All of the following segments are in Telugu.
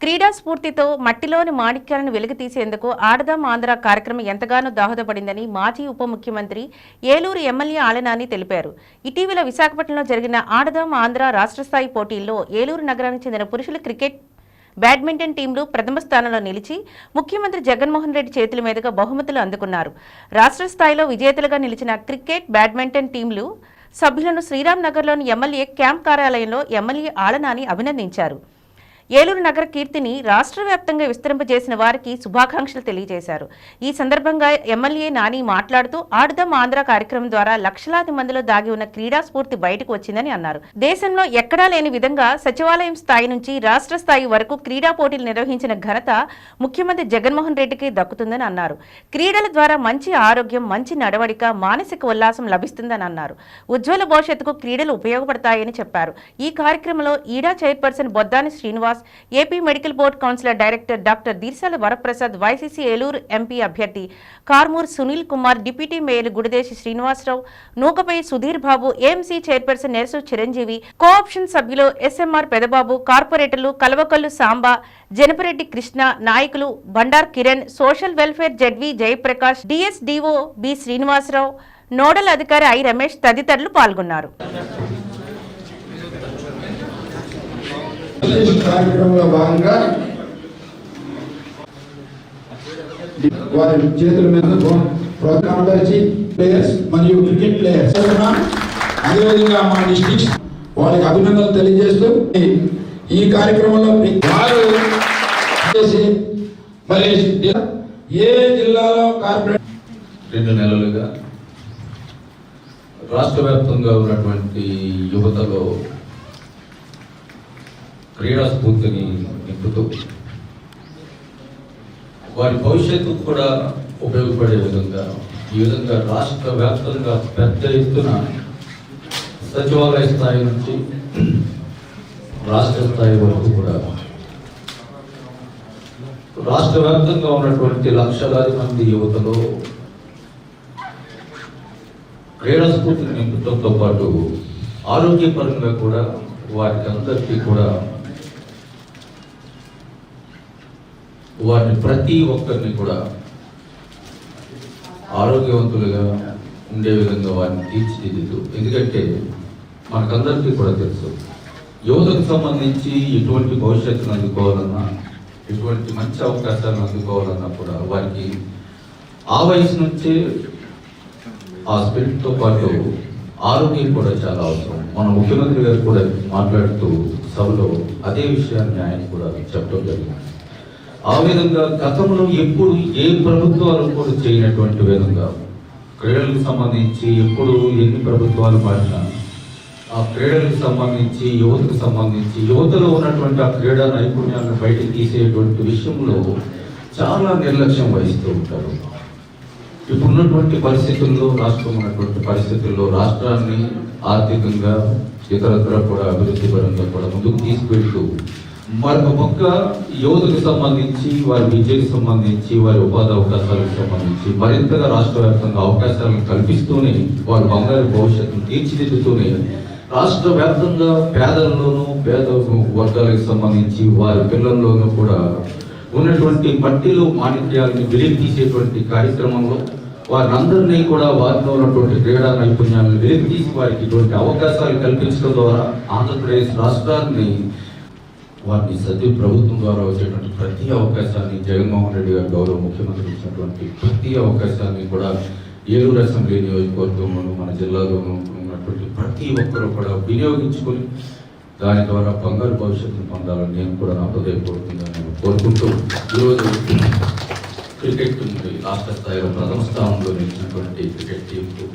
క్రీడా స్ఫూర్తితో మట్టిలోని మాణిక్యాలను వెలుగుతీసేందుకు ఆడదాం ఆంధ్ర కార్యక్రమం ఎంతగానో దోహదపడిందని మాజీ ఉప ముఖ్యమంత్రి ఏలూరు ఎమ్మెల్యే ఆలనాని తెలిపారు. ఇటీవల విశాఖపట్నంలో జరిగిన ఆడదాం ఆంధ్ర రాష్ట్ర స్థాయి పోటీల్లో ఏలూరు నగరానికి చెందిన పురుషుల క్రికెట్ బ్యాడ్మింటన్ టీంలు ప్రథమ స్థానంలో నిలిచి ముఖ్యమంత్రి జగన్మోహన్ రెడ్డి చేతుల మీదుగా బహుమతులు అందుకున్నారు. రాష్ట్ర స్థాయిలో విజేతలుగా నిలిచిన క్రికెట్ బ్యాడ్మింటన్ టీంలు సభ్యులను శ్రీరామ్ నగర్లోని ఎమ్మెల్యే క్యాంప్ కార్యాలయంలో ఎమ్మెల్యే ఆలనాని అభినందించారు. ఏలూరు నగర కీర్తిని రాష్ట్ర వ్యాప్తంగా విస్తరింపజేసిన వారికి శుభాకాంక్షలు తెలియజేశారు. ఈ సందర్భంగా ఎమ్మెల్యే నాని మాట్లాడుతూ ఆడుదాం ఆంధ్ర కార్యక్రమం ద్వారా లక్షలాది మందిలో దాగి ఉన్న క్రీడా స్ఫూర్తి బయటకు వచ్చిందని అన్నారు. దేశంలో ఎక్కడా లేని విధంగా సచివాలయం స్థాయి నుంచి రాష్ట్ర స్థాయి వరకు క్రీడా పోటీలు నిర్వహించిన ఘనత ముఖ్యమంత్రి జగన్మోహన్ రెడ్డికి దక్కుతుందని అన్నారు. క్రీడల ద్వారా మంచి ఆరోగ్యం మంచి నడవడిక మానసిక ఉల్లాసం లభిస్తుందని అన్నారు. ఉజ్వల భవిష్యత్తుకు క్రీడలు ఉపయోగపడతాయని చెప్పారు. ఈ కార్యక్రమంలో ఈడా chairperson Boddani Srinivas AP medical board councillor director doctor Dirshala Varaprasad YCC Eluru MP అభ్యర్థి Karmur Sunil Kumar deputy mayor Gudidesi Srinivasarao Nukapai Sudheer Babu AMC chairperson Nerasu Chiranjeevi cooption సభ్యులు ఎస్ఎంఆర్ పెదబాబు కార్పొరేటర్లు కలవకల్లు సాంబా జనపరెడ్డి కృష్ణ నాయకులు Bandar Kiran social welfare జడ్వి Jayaprakash DSDO B Srinivasarao nodal అధికారి ఐ రమేష్ తదితరులు పాల్గొన్నారు. కార్యక్రమంలో భాగంగా వారి చేతుల మీద ప్రోగ్రామ్ ప్లేయర్స్ మరియు క్రికెట్ ప్లేయర్స్ అదేవిధంగా మా డిస్ట్రిక్ట్ వారికి అభినందనలు తెలియజేస్తూ ఈ కార్యక్రమంలో వారు చేసి మరి ఏ జిల్లాలో కార్పొరేట్ రెండు నెలలుగా రాష్ట్ర వ్యాప్తంగా ఉన్నటువంటి యువతలో క్రీడా స్ఫూర్తిని నింపుతూ వారి భవిష్యత్తు కూడా ఉపయోగపడే విధంగా ఈ విధంగా రాష్ట్ర వ్యాప్తంగా పెద్ద ఎత్తున సచివాలయ స్థాయి నుంచి రాష్ట్ర స్థాయి వరకు కూడా రాష్ట్ర వ్యాప్తంగా ఉన్నటువంటి లక్షలాది మంది యువతలో క్రీడా స్ఫూర్తిని నింపడంతో పాటు ఆరోగ్యపరంగా కూడా వారికి అందరికీ కూడా వారిని ప్రతి ఒక్కరిని కూడా ఆరోగ్యవంతులుగా ఉండే విధంగా వారిని తీర్చిదిద్దు ఎందుకంటే మనకందరికీ కూడా తెలుసు యువతకు సంబంధించి ఎటువంటి భవిష్యత్తును అందుకోవాలన్నా ఎటువంటి మంచి అవకాశాలను అందుకోవాలన్నా కూడా వారికి ఆ వయసు నుంచే ఆ స్పిరిట్తో పాటు ఆరోగ్యం కూడా చాలా అవసరం. మన ముఖ్యమంత్రి గారు కూడా మాట్లాడుతూ సభలో అదే విషయాన్ని ఆయన కూడా చెప్పడం జరిగింది. ఆ విధంగా గతంలో ఎప్పుడు ఏ ప్రభుత్వాలు కూడా చేయనటువంటి విధంగా క్రీడలకు సంబంధించి ఎప్పుడు ఎన్ని ప్రభుత్వాలు మారినా ఆ క్రీడలకు సంబంధించి యువతకు సంబంధించి యువతలో ఉన్నటువంటి ఆ క్రీడా నైపుణ్యాలను బయటకు తీసేటువంటి విషయంలో చాలా నిర్లక్ష్యం వహిస్తూ ఉంటారు. ఇప్పుడున్నటువంటి పరిస్థితుల్లో రాష్ట్రం ఉన్నటువంటి పరిస్థితుల్లో రాష్ట్రాన్ని ఆర్థికంగా ఇతరత్ర కూడా అభివృద్ధి పరంగా కూడా ముందుకు తీసుకెళ్తూ మరొక పక్క యువతకు సంబంధించి వారి విద్యకు సంబంధించి వారి ఉపాధి అవకాశాలకు సంబంధించి మరింతగా రాష్ట్ర వ్యాప్తంగా అవకాశాలను కల్పిస్తూనే వారి బంగారు భవిష్యత్తును తీర్చిదిద్దుతూనే రాష్ట్ర వ్యాప్తంగా పేదల్లోనూ పేద వర్గాలకు సంబంధించి వారి పిల్లల్లోనూ కూడా ఉన్నటువంటి మట్టిలో మాణిక్యాలను వెలికి తీసేటువంటి కార్యక్రమంలో అందరినీ కూడా వారిలో ఉన్నటువంటి క్రీడా నైపుణ్యాలను వెలికి తీసి వారికి ఇటువంటి అవకాశాలు కల్పించడం ద్వారా ఆంధ్రప్రదేశ్ రాష్ట్రాన్ని వారిని సద్య ప్రభుత్వం ద్వారా వచ్చేటువంటి ప్రతి అవకాశాన్ని జగన్మోహన్ రెడ్డి గారు గౌరవ ముఖ్యమంత్రి ఇచ్చినటువంటి ప్రతి అవకాశాన్ని కూడా ఏలూరు అసెంబ్లీ నియోజకవర్గంలోనూ మన జిల్లాలోనూ ఉన్నటువంటి ప్రతి ఒక్కరూ కూడా వినియోగించుకొని దాని ద్వారా బంగారు భవిష్యత్తును పొందాలని నేను కూడా నా హృదయపూర్వకంగా నేను కోరుకుంటూ ఈరోజు క్రికెట్ రాష్ట్ర స్థాయిలో ప్రథమ స్థానంలో నిలిచినటువంటి క్రికెట్ టీంకు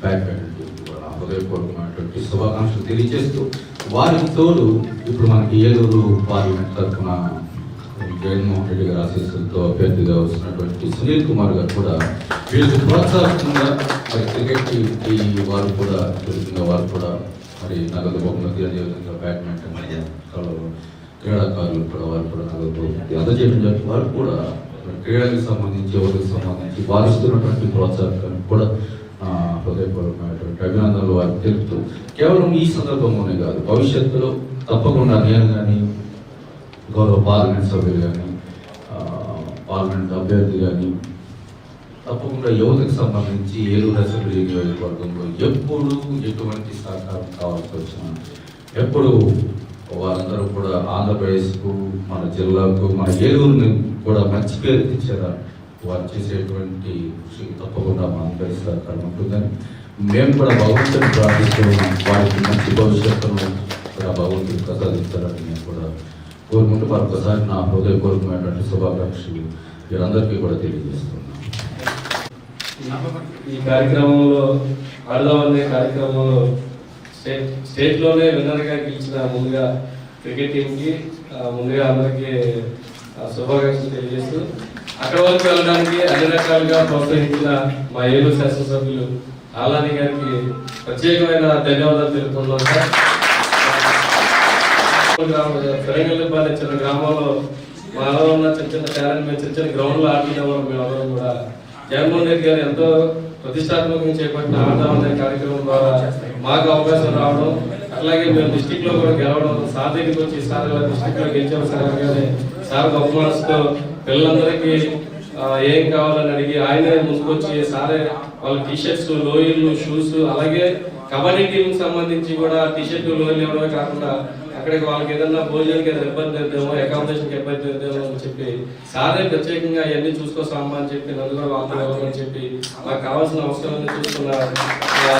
బ్యాడ్మింటన్ టీంకు కూడా నా హృదయపూర్వకమైనటువంటి శుభాకాంక్షలు తెలియజేస్తూ వారికి తోడు ఇప్పుడు మనకి ఏలూరు పార్లమెంట్ తరఫున జగన్మోహన్ రెడ్డి గారి ఆశీస్సులతో అభ్యర్థిగా వస్తున్నటువంటి సునీల్ కుమార్ గారు కూడా వీళ్ళకి ప్రోత్సాహకంగా మరి క్రికెట్ వారు కూడా తెలుగుగా వారు కూడా మరి నగదు బహుమతి అదేవిధంగా బ్యాడ్మింటన్ క్రీడాకారులు కూడా వారు కూడా నగదు బహుమతి అందజేయడం జరిగింది. వారు కూడా క్రీడలకు సంబంధించి ఎవరికి సంబంధించి వారు ఇస్తున్నటువంటి ప్రోత్సాహాన్ని కూడా హృదయపూర్వకంగా హృదయపూర్వకమైనటువంటి అభినందనలు వారికి తెలుపుతూ కేవలం ఈ సందర్భంలోనే కాదు భవిష్యత్తులో తప్పకుండా నేను కానీ గౌరవ పార్లమెంట్ సభ్యులు కానీ పార్లమెంట్ అభ్యర్థి కానీ తప్పకుండా యువతకు సంబంధించి ఏలూరు అసెంబ్లీ నియోజకవర్గంలో ఎప్పుడు ఎటువంటి సహకారం కావాల్సి వచ్చినా ఎప్పుడు వారందరూ కూడా ఆంధ్రప్రదేశ్కు మన జిల్లాకు మన ఏలూరుని కూడా మంచి పేరు తెచ్చేలా వారు చేసేటువంటి కృషికి తప్పకుండా మా అందరి సహకారం ఉంటుందని మేము కూడా భగవంతుని ప్రార్థిస్తూ వారికి మంచి భవిష్యత్తును కూడా భగవంతుని ప్రసాదిస్తారని నేను కూడా కోరుకుంటూ మరొకసారి నా హృదయపూర్వకమైనటువంటి శుభాకాంక్షలు వీరందరికీ కూడా తెలియజేస్తున్నాను ఈ కార్యక్రమంలో ఆడదామనే కార్యక్రమంలో స్టేట్ స్టేట్లోనే విన్నర్గా గెలిచిన ముందుగా క్రికెట్ టీంకి ముందుగా అందరికీ శుభాకాంక్షలు తెలియజేస్తూ అక్కడ వరకు వెళ్ళడానికి అన్ని రకాలుగా ప్రోత్సహించిన మా ఏలూరు శాసనసభ్యులు ఆలాని గారికి ప్రత్యేకమైన ధన్యవాదాలు తెలుపుతున్నాం సార్. తెలంగాణ చిన్న గ్రామంలో మాలో ఉన్న చిన్న చిన్న టాలెంట్ మేము చిన్న చిన్న గ్రౌండ్లో ఆడుకునే వాళ్ళం మేమందరం కూడా. జగన్మోహన్ రెడ్డి గారు ఎంతో ప్రతిష్టాత్మకంగా చేపట్టిన ఆడదాం అనే కార్యక్రమం ద్వారా మాకు అవకాశం రావడం అట్లాగే మేము డిస్టిక్లో కూడా గెలవడం సార్ దగ్గరికి వచ్చి సార్ డిస్టిక్లో గెలిచాము సార్ అనగానే సార్ గొప్ప మనసుతో పిల్లలందరికీ ఏం కావాలని అడిగి ఆయనే ముందుకొచ్చి సారే వాళ్ళ టీషర్ట్స్ లోయర్లు షూస్ అలాగే కబడ్డీ టీం సంబంధించి కూడా టీషర్ట్ లోయర్లు ఇవ్వడమే కాకుండా అక్కడికి వాళ్ళకి ఏదన్నా భోజనానికి ఏదైనా ఇబ్బంది అవుతామో అకామిడేషన్కి ఇబ్బంది అవుతామో అని చెప్పి సారే ప్రత్యేకంగా అవన్నీ చూసుకోసామా అని చెప్పి నన్ను కూడా వాళ్ళతో వెళ్ళమని చెప్పి నాకు కావాల్సిన అవసరాన్ని చూసుకున్న ఆ,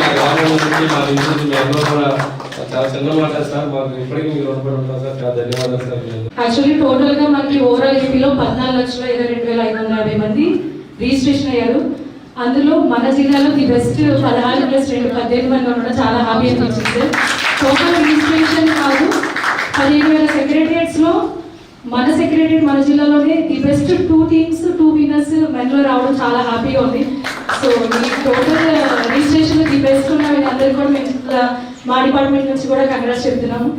మా గ్రామం నుంచి మా ఇంటి నుంచి కూడా చాలా చిన్న మాట సార్ మాకు ఇప్పటికీ మీరు రుణపడి ఉంటాం సార్? చాలా ధన్యవాదాలు సార్ యాక్చువల్లీ టోటల్గా మనకి ఓవరాల్ ఏపీలో పద్నాలుగు లక్షల ఇరవై రెండు వేల ఐదు వందల యాభై మంది రిజిస్ట్రేషన్ అయ్యారు. అందులో మన జిల్లాలో ది బెస్ట్ పదహారు ప్లస్ రెండు పద్దెనిమిది మంది ఉండడం చాలా హ్యాపీ అనిపించింది సార్. టోటల్ రిజిస్ట్రేషన్ కాదు పదిహేను వేల సెక్రటరియట్స్లో మన సెక్రటరియట్ మన జిల్లాలోనే the best two teams two winners మెన్లో రావడం చాలా హ్యాపీగా ఉంది. సో ఈ టోటల్ రిజిస్ట్రేషన్ ది బెస్ట్ ఉన్న అందరికీ కూడా మేము మా డిపార్ట్మెంట్ నుంచి కూడా కంగ్రాట్స్ చెప్తున్నాము.